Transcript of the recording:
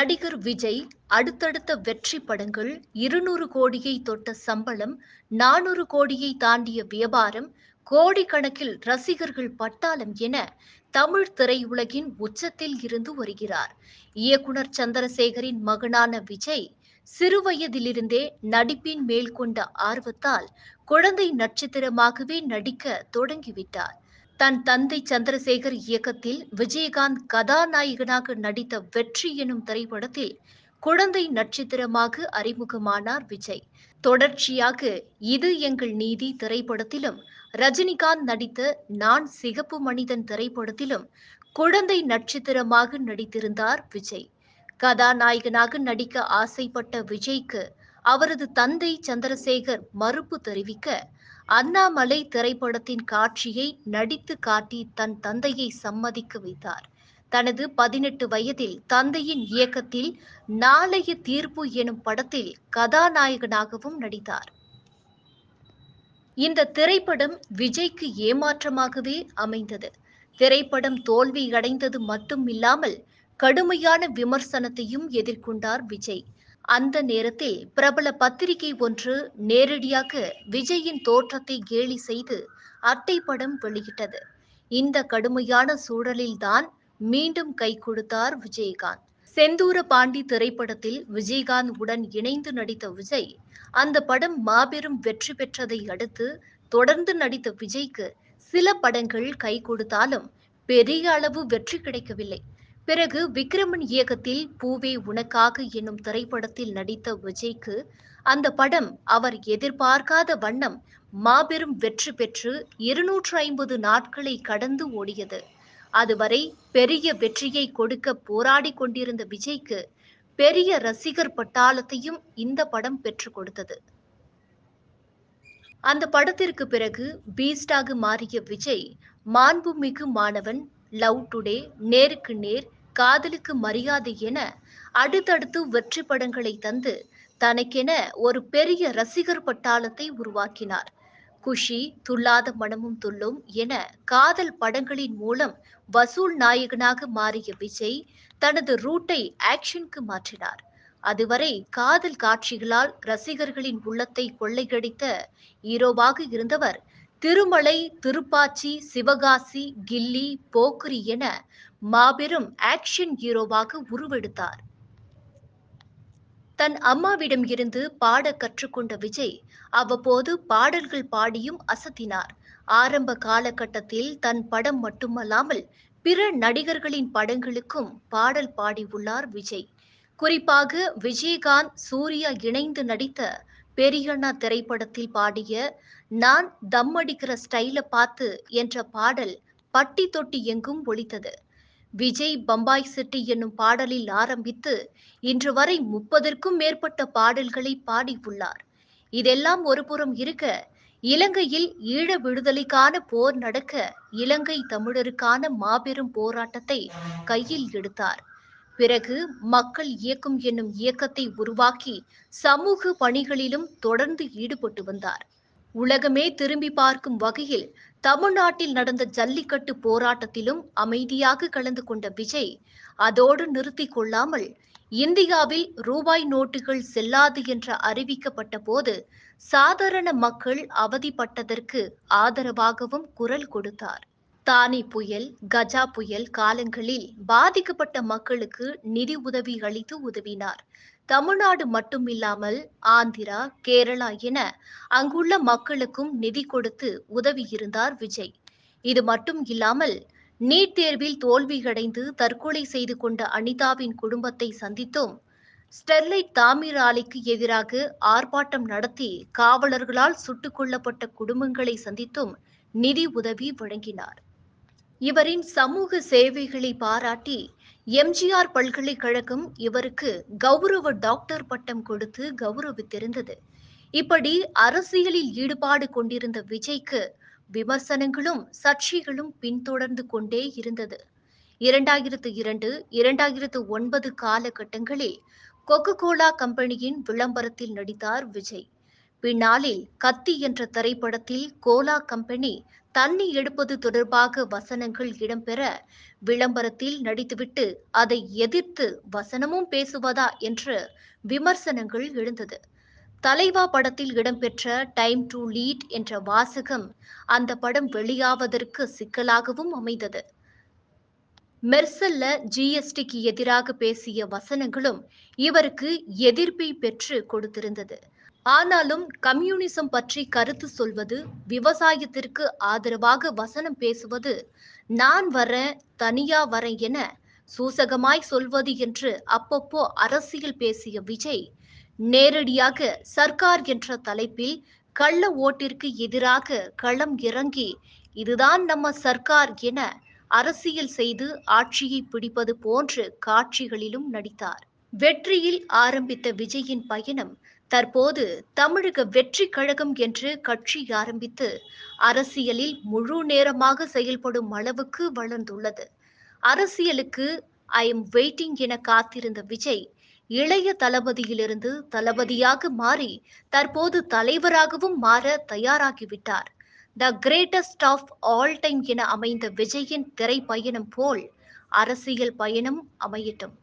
நடிகர் விஜய் அடுத்தடுத்த வெற்றி படங்கள் இருநூறு கோடியை தொட்ட சம்பளம் நானூறு கோடியை தாண்டிய வியாபாரம் கோடிக்கணக்கில் ரசிகர்கள் பட்டாளம் என தமிழ் திரையுலகின் உச்சத்தில் இருந்து வருகிறார். இயக்குனர் சந்திரசேகரின் மகனான விஜய் சிறுவயதிலிருந்தே நடிப்பின் மேல் கொண்ட ஆர்வத்தால் குழந்தை நட்சத்திரமாகவே நடிக்க தொடங்கிவிட்டார். தன் தந்தை சந்திரசேகர் இயக்கத்தில் விஜயகாந்த் கதாநாயகனாக நடித்த வெற்றி எனும் திரைப்படத்தில் குழந்தை நட்சத்திரமாக அறிமுகமானார் விஜய். தொடர்ச்சியாக இது எங்கள் நீதி திரைப்படத்திலும் ரஜினிகாந்த் நடித்த நான் சிகப்பு மனிதன் திரைப்படத்திலும் குழந்தை நட்சத்திரமாக நடித்திருந்தார் விஜய். கதாநாயகனாக நடிக்க ஆசைப்பட்ட விஜய்க்கு அவரது தந்தை சந்திரசேகர் மறுப்பு தெரிவிக்க அண்ணாமலை திரைப்படத்தின் காட்சியை நடித்து காட்டி தன் தந்தையை சம்மதிக்க வைத்தார். தனது பதினெட்டு வயதில் தந்தையின் இயக்கத்தில் நாளைய தீர்ப்பு எனும் படத்தில் கதாநாயகனாகவும் நடித்தார். இந்த திரைப்படம் விஜய்க்கு ஏமாற்றமாகவே அமைந்தது. திரைப்படம் தோல்வி அடைந்தது மட்டும் இல்லாமல் கடுமையான விமர்சனத்தையும் எதிர்கொண்டார் விஜய். அந்த நேரத்தில் பிரபல பத்திரிகை ஒன்று நேரடியாக விஜயின் தோற்றத்தை கேலி செய்து அட்டை படம் வெளியிட்டது. இந்த கடுமையான சூழலில்தான் மீண்டும் கை கொடுத்தார் விஜயகாந்த். செந்தூர பாண்டி திரைப்படத்தில் விஜயகாந்த் உடன் இணைந்து நடித்த விஜய் அந்த படம் மாபெரும் வெற்றி பெற்றதை அடுத்து தொடர்ந்து நடித்த விஜய்க்கு சில படங்கள் கை கொடுத்தாலும் பெரிய அளவு வெற்றி கிடைக்கவில்லை. பிறகு விக்ரமன் இயக்கத்தில் பூவே உனக்காக என்னும் திரைப்படத்தில் நடித்த விஜய்க்கு அந்த படம் அவர் எதிர்பார்க்காத வண்ணம் மாபெரும் வெற்றி பெற்று இருநூற்று ஐம்பது நாட்களை கடந்து ஓடியது. அதுவரை பெரிய வெற்றியை கொடுக்க போராடி கொண்டிருந்த விஜய்க்கு பெரிய ரசிகர் பட்டாளத்தையும் இந்த படம் பெற்றுக் கொடுத்தது. அந்த படத்திற்கு பிறகு பீஸ்டாக மாறிய விஜய் மாண்புமிகு மாணவன் லவ் டுடே நேருக்கு நேர் காதலுக்கு மரியாதை என அடுத்தடுத்து வெற்றி படங்களை தந்து தனக்கென ஒரு பெரிய ரசிகர் பட்டாளத்தை உருவாக்கினார். குஷி துள்ளாத மனமும் துள்ளும் என காதல் படங்களின் மூலம் வசூல் நாயகனாக மாறிய விஜய் தனது ரூட்டை ஆக்ஷனுக்கு மாற்றினார். அதுவரை காதல் காட்சிகளால் ரசிகர்களின் உள்ளத்தை கொள்ளையடித்த ஹீரோவாக இருந்தவர் திருமலை திருப்பாச்சி சிவகாசி கில்லி போக்குரி என மாபெரும் ஆக்ஷன் ஹீரோவாக உருவெடுத்தார். தன் அம்மாவிடம் இருந்து பாட கற்றுக்கொண்ட விஜய் அவ்வப்போது பாடல்கள் பாடியும் அசத்தினார். ஆரம்ப காலகட்டத்தில் தன் படம் மட்டுமல்லாமல் பிற நடிகர்களின் படங்களுக்கும் பாடல் பாடியுள்ளார் விஜய். குறிப்பாக விஜயகாந்த் சூர்யா இணைந்து நடித்த பெரியண்ணா திரைப்படத்தில் பாடிய நான் தம் அடிக்கிற ஸ்டைல பார்த்து என்ற பாடல் பட்டி தொட்டி எங்கும் ஒழித்தது விஜய் பம்பாய் சிட்டி என்னும் பாடலில் ஆரம்பித்து இன்று வரை முப்பதற்கும் மேற்பட்ட பாடல்களை பாடியுள்ளார் இதெல்லாம் ஒருபுறம் இருக்க இலங்கையில் ஈழ விடுதலைக்கான போர் நடக்க இலங்கை தமிழருக்கான மாபெரும் போராட்டத்தை கையில் எடுத்தார். பிறகு மக்கள் இயக்கம் என்னும் இயக்கத்தை உருவாக்கி சமூக பணிகளிலும் தொடர்ந்து ஈடுபட்டு வந்தார். உலகமே திரும்பி பார்க்கும் வகையில் தமிழ்நாட்டில் நடந்த ஜல்லிக்கட்டு போராட்டத்திலும் அமைதியாக கலந்து கொண்ட விஜய் அதோடு நிறுத்தி கொள்ளாமல் இந்தியாவில் ரூபாய் நோட்டுகள் செல்லாது என்று அறிவிக்கப்பட்ட போது சாதாரண மக்கள் அவதிப்பட்டதற்கு ஆதரவாகவும் குரல் கொடுத்தார். தானி புயல் கஜா புயல் காலங்களில் பாதிக்கப்பட்ட மக்களுக்கு நிதி உதவி அளித்து உதவினார். தமிழ்நாடு மட்டுமில்லாமல் ஆந்திரா கேரளா என அங்குள்ள மக்களுக்கும் நிதி கொடுத்து உதவியிருந்தார் விஜய். இது மட்டும் இல்லாமல் நீட் தேர்வில் தோல்வியடைந்து தற்கொலை செய்து கொண்ட அனிதாவின் குடும்பத்தை சந்தித்தும் ஸ்டெர்லைட் தாமிர ஆலைக்கு எதிராக ஆர்ப்பாட்டம் நடத்தி காவலர்களால் சுட்டுக் கொல்லப்பட்ட குடும்பங்களை சந்தித்தும் நிதி உதவி வழங்கினார். இவரின் சமூக சேவைகளை பாராட்டி எம்ஜிஆர் பல்கலைக்கழகம் இவருக்கு கௌரவ டாக்டர் பட்டம் கொடுத்து கௌரவித்திருந்தது. இப்படி அரசியலில் ஈடுபாடு கொண்டிருந்த விஜய்க்கு விமர்சனங்களும் சர்ச்சைகளும் பின்தொடர்ந்து கொண்டே இருந்தது. இரண்டாயிரத்து இரண்டு இரண்டாயிரத்து ஒன்பது காலகட்டங்களில் கொக்கோ கோலா கம்பெனியின் விளம்பரத்தில் நடித்தார் விஜய். பின்னாளில் கத்தி என்ற திரைப்படத்தில் கோலா கம்பெனி தண்ணி எடுப்பது தொடர்பாக வசனங்கள் இடம்பெற விளம்பரத்தில் நடித்துவிட்டு அதை எதிர்த்து வசனமும் பேசுவதா என்று விமர்சனங்கள் எழுந்தது. தலைவா படத்தில் இடம்பெற்ற டைம் டு லீட் என்ற வாசகம் அந்த படம் வெளியாவதற்கு சிக்கலாகவும் அமைந்தது. மெர்சல்ல ஜிஎஸ்டிக்கு எதிராக பேசிய வசனங்களும் இவருக்கு எதிர்ப்பை பெற்று கொடுத்திருந்தது. ஆனாலும் கம்யூனிசம் பற்றி கருத்து சொல்வது விவசாயத்திற்கு ஆதரவாக வசனம் பேசுவது நான் வரேன் தனியா வரேன் என சூசகமாய் சொல்வது என்று அப்பப்போ அரசியல் பேசிய விஜய் நேரடியாக சர்க்கார் என்ற தலைப்பில் கள்ள ஓட்டிற்கு எதிராக களம் இறங்கி இதுதான் நம்ம சர்க்கார் என அரசியல் செய்து ஆட்சியை பிடிப்பது போன்று காட்சிகளிலும் நடித்தார். வெற்றியில் ஆரம்பித்த விஜயின் பயணம் தற்போது தமிழக வெற்றி கழகம் என்று கட்சி ஆரம்பித்து அரசியலில் முழு நேரமாக செயல்படும் அளவுக்கு வளர்ந்துள்ளது. அரசியலுக்கு ஐ எம் வெயிட்டிங் என காத்திருந்த விஜய் இளைய தளபதியிலிருந்து தளபதியாக மாறி தற்போது தலைவராகவும் மாற தயாராகிவிட்டார். The greatest of all time என அமைந்த விஜயின் திரைப்பயணம் போல் அரசியல் பயணம் அமையட்டும்.